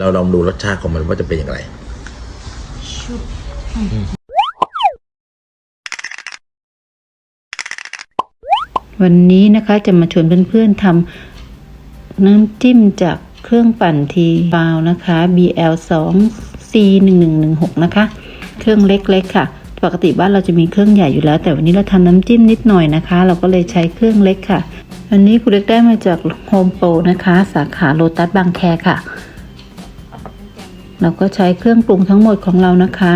เราลองดูรสชาติของมันว่าจะเป็นอย่างไร วันนี้นะคะจะมาชวนเพื่อนๆทำน้ำจิ้มจากเครื่องปั่นทีฟาวนะคะ BL 2 C 1 1 1 6นะคะ เครื่องเล็กๆค่ะ ปกติบ้านเราจะมีเครื่องใหญ่อยู่แล้ว แต่วันนี้เราทำน้ำจิ้มนิดหน่อยนะคะ เราก็เลยใช้เครื่องเล็กค่ะ อันนี้คุณเล็กได้มาจากโฮมโปรนะคะ สาขาโลตัสบางแคค่ะ เราก็ใช้เครื่องปรุงทั้งหมดของเรานะคะ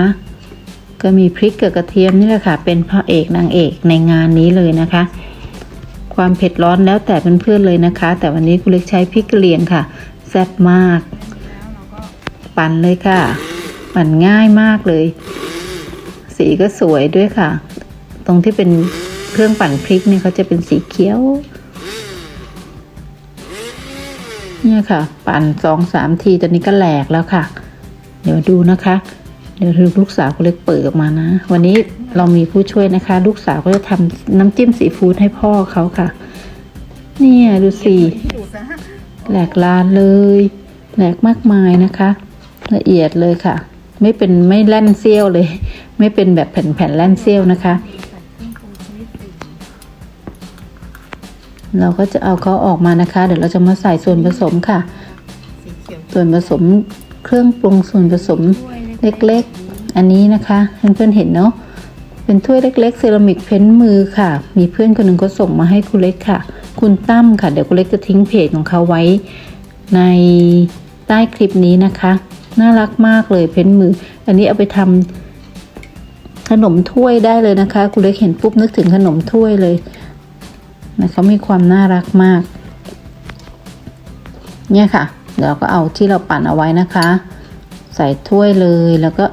ก็มีพริกกับกระเทียมนี่แหละค่ะ เป็นพระเอกนางเอกในงานนี้เลยนะคะ ความเผ็ดร้อนแล้วแต่เพื่อนๆเลยนะคะ แต่วันนี้คุณเล็กใช้พริกกะเหรี่ยงค่ะแซ่บมาก ปั่นเลยค่ะ ปั่นง่ายมากเลย สีก็สวยด้วยค่ะ ตรงที่เป็นเครื่องปั่นพริกเนี่ยเขาจะเป็นสีเขียวเนี่ยค่ะ ปั่นสองสามทีตอนนี้ก็แหลกแล้วค่ะ เดี๋ยวดูนะคะ เดี๋ยวลูกสาวคุณเล็กเปิดออกมานะ วันนี้เรามีผู้ช่วยนะคะ ลูกสาวก็จะทำน้ำจิ้มซีฟู้ดให้พ่อเขาค่ะ เนี่ยดูสิแหลกลานเลยแหลกมากมายนะคะ ละเอียดเลยค่ะ ไม่เป็นไม่แล่นเซี่ยวเลย ไม่เป็นแบบแผ่นๆแล่นเซี่ยวนะคะเราก็จะเอาเขาออกมานะคะ เดี๋ยวเราจะมาใส่ส่วนผสมค่ะ ส่วนผสม เครื่องปรุงส่วนผสมเล็กๆ อันนี้นะคะเพื่อนๆเห็นเนาะเป็นถ้วยเล็กๆเซรามิกเพ้นมือค่ะ มีเพื่อนคนหนึ่งก็ส่งมาให้คุณเล็กค่ะ คุณตั้มค่ะเดี๋ยวคุณเล็กจะทิ้งเพจของเขาไว้ในใต้คลิปนี้นะคะ น่ารักมากเลยเพ้นมือ อันนี้เอาไปทำขนมถ้วยได้เลยนะคะ คุณเล็กเห็นปุ๊บนึกถึงขนมถ้วยเลยนะเขามีความน่ารักมาก เนี่ยค่ะ เดี๋ยวเราก็เอาที่เราปั่นเอาไว้นะคะ ใส่ถ้วยเลยแล้วก็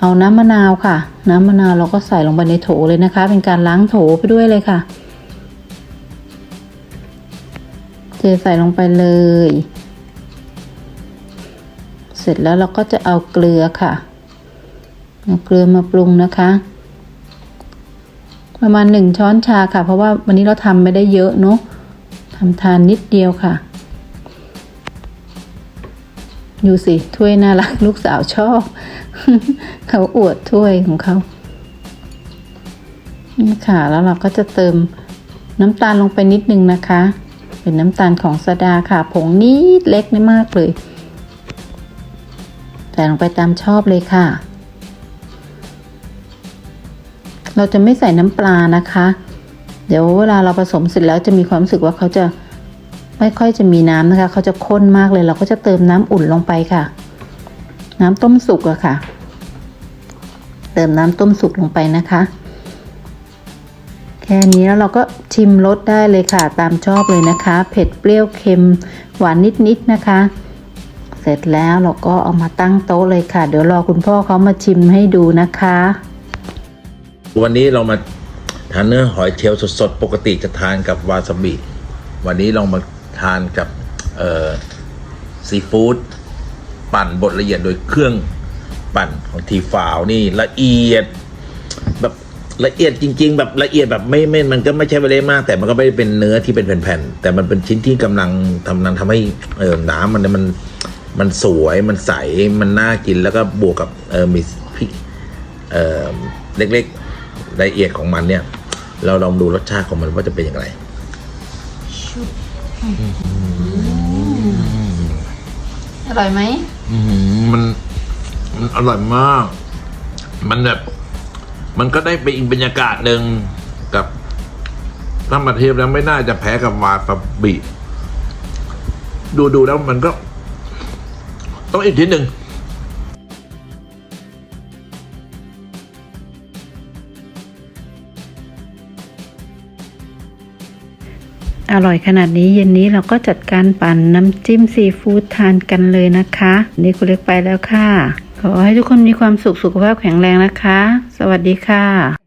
เอาน้ำมะนาวค่ะ น้ำมะนาวเราก็ใส่ลงไปในโถเลยนะคะ เป็นการล้างโถไปด้วยเลยค่ะ เทใส่ลงไปเลย เสร็จแล้วเราก็จะเอาเกลือค่ะเอาเกลือมาปรุงนะคะ ประมาณหนึ่งช้อนชาค่ะ เพราะว่าวันนี้เราทำไม่ได้เยอะเนาะทำทานนิดเดียวค่ะ ดูสิถ้วยน่ารักลูกสาวชอบ เขาอวดถ้วยของเขานี่ค่ะ แล้วเราก็จะเติมน้ำตาลลงไปนิดนึงนะคะ เป็นน้ำตาลของสดาค่ะ ผงนิดเล็กไม่มากเลยใส่ลงไปตามชอบเลยค่ะ เราจะไม่ใส่น้ำปลานะคะ เดี๋ยวเวลาเราผสมเสร็จแล้วจะมีความรู้สึกว่าเขาจะ ไม่ค่อยจะมีน้ำนะคะ เขาจะข้นมากเลย เราก็จะเติมน้ำอุ่นลงไปค่ะ น้ำต้มสุกอะค่ะ เติมน้ำต้มสุกลงไปนะคะ แค่นี้แล้วเราก็ชิมรสได้เลยค่ะ ตามชอบเลยนะคะ เผ็ดเปรี้ยวเค็มหวานนิดๆนะคะ เสร็จแล้วเราก็เอามาตั้งโต๊ะเลยค่ะ เดี๋ยวรอคุณพ่อเขามาชิมให้ดูนะคะ วันนี้เรามาทานเนื้อหอยเชลล์สดๆ ปกติจะทานกับวาซาบิ วันนี้เรามา ทานกับซีฟู้ดปั่นบดละเอียดโดยเครื่องปั่นของทีฟาวนี่ละเอียดแบบละเอียดจริง ๆ แบบละเอียดแบบไม่ไม่มันก็ไม่ใช่ไปเลยมาก แต่มันก็ไม่ได้เป็นเนื้อที่เป็นแผ่นๆแต่มันเป็นชิ้นที่กำลังทำนังทำให้เออน้ำมันมันมันสวยมันใสมันน่ากินแล้วก็บวกกับเออมีพริกเออเล็กๆละเอียดของมันเนี่ย เราลองดูรสชาติของมันว่าจะเป็นอย่างไร อร่อยไหมอืมมันมันอร่อยมาก มันแบบ มันก็ได้ไปอีกบรรยากาศหนึ่งกับถ้ามาเทียบแล้วไม่น่าจะแพ้กับวาซาบิดูดูแล้วมันก็ ต้องอีกทีหนึ่ง อร่อยขนาดนี้เย็นนี้เราก็จัดการปั่นน้ำจิ้มซีฟู้ดทานกันเลยนะคะ นี่คุณเล็กไปแล้วค่ะ ขอให้ทุกคนมีความสุขสุขภาพแข็งแรงนะคะ สวัสดีค่ะ